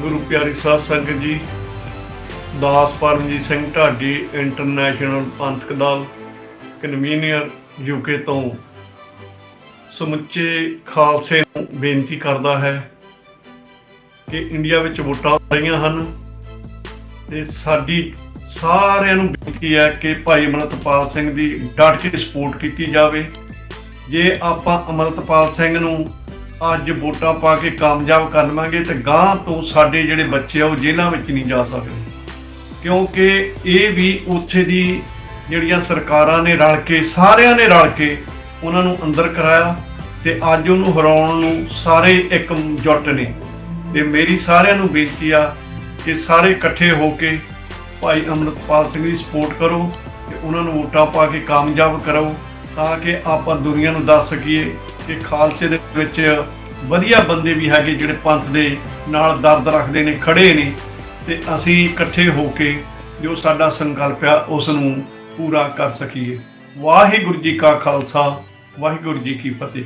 ਗੁਰੂ ਪਿਆਰੀ ਸਾਧ ਸੰਗਤ ਜੀ, ਦਾਸ ਪਰਮਜੀਤ ਸਿੰਘ ਢਾਡੀ ਇੰਟਰਨੈਸ਼ਨਲ ਪੰਥਕ ਦਲ, ਕਨਵੀਨੀਅਰ ਯੂਕੇ ਤੋਂ ਸਮੁੱਚੇ ਖਾਲਸੇ ਨੂੰ ਬੇਨਤੀ ਕਰਦਾ ਹੈ ਕਿ ਇੰਡੀਆ ਵਿੱਚ ਵੋਟਾਂ ਆ ਰਹੀਆਂ ਹਨ ਤੇ ਸਾਡੀ ਸਾਰਿਆਂ ਨੂੰ ਬੇਨਤੀ ਹੈ ਕਿ ਭਾਈ ਅਮਰਤਪਾਲ ਸਿੰਘ ਦੀ ਡਟ ਕੇ ਸਪੋਰਟ ਕੀਤੀ ਜਾਵੇ। ਜੇ ਆਪਾਂ ਅਮਰਤਪਾਲ ਸਿੰਘ ਨੂੰ ਅੱਜ ਵੋਟਾਂ ਪਾ ਕੇ ਕਾਮਯਾਬ ਕਰ ਲਵਾਂਗੇ ਤੇ ਗਾਂ ਤੋਂ ਸਾਡੇ ਜਿਹੜੇ ਬੱਚੇ ਆ, ਉਹ ਜੇਲ੍ਹਾਂ ਵਿੱਚ ਨਹੀਂ ਜਾ ਸਕਦੇ। ਕਿਉਂਕਿ ਇਹ ਵੀ ਉੱਥੇ ਦੀ ਜਿਹੜੀਆਂ ਸਰਕਾਰਾਂ ਨੇ ਰਲ ਕੇ, ਸਾਰਿਆਂ ਨੇ ਰਲ ਕੇ ਉਹਨਾਂ ਨੂੰ ਅੰਦਰ ਕਰਾਇਆ ਤੇ ਅੱਜ ਉਹਨੂੰ ਹਰਾਉਣ ਨੂੰ ਸਾਰੇ ਇੱਕ ਜੁੱਟ ਨੇ। ਤੇ ਮੇਰੀ ਸਾਰਿਆਂ ਨੂੰ ਬੇਨਤੀ ਆ ਕਿ ਸਾਰੇ ਇਕੱਠੇ ਹੋ ਕੇ ਭਾਈ ਅਮਰਤਪਾਲ ਸਿੰਘ ਦੀ ਸਪੋਰਟ ਕਰੋ ਤੇ ਉਹਨਾਂ ਨੂੰ ਵੋਟਾਂ ਪਾ ਕੇ ਕਾਮਯਾਬ ਕਰੋ ਤਾਂ ਕਿ ਆਪਾਂ ਦੁਨੀਆ ਨੂੰ ਦੱਸ ਸਕੀਏ ਕਿ ਖਾਲਸੇ ਦੇ ਵਿੱਚ ਵਧੀਆ ਬੰਦੇ ਵੀ ਹੈਗੇ ਜਿਹੜੇ ਪੰਥ ਦੇ ਨਾਲ ਦਰਦ ਰੱਖਦੇ ਨੇ, ਖੜੇ ਨੇ ਤੇ ਅਸੀਂ ਇਕੱਠੇ ਹੋ ਕੇ ਜੋ ਸਾਡਾ ਸੰਕਲਪ ਆ ਉਸ ਨੂੰ ਪੂਰਾ ਕਰ ਸਕੀਏ। ਵਾਹਿਗੁਰੂ ਜੀ ਕਾ ਖਾਲਸਾ, ਵਾਹਿਗੁਰੂ ਜੀ ਕੀ ਫਤਿਹ।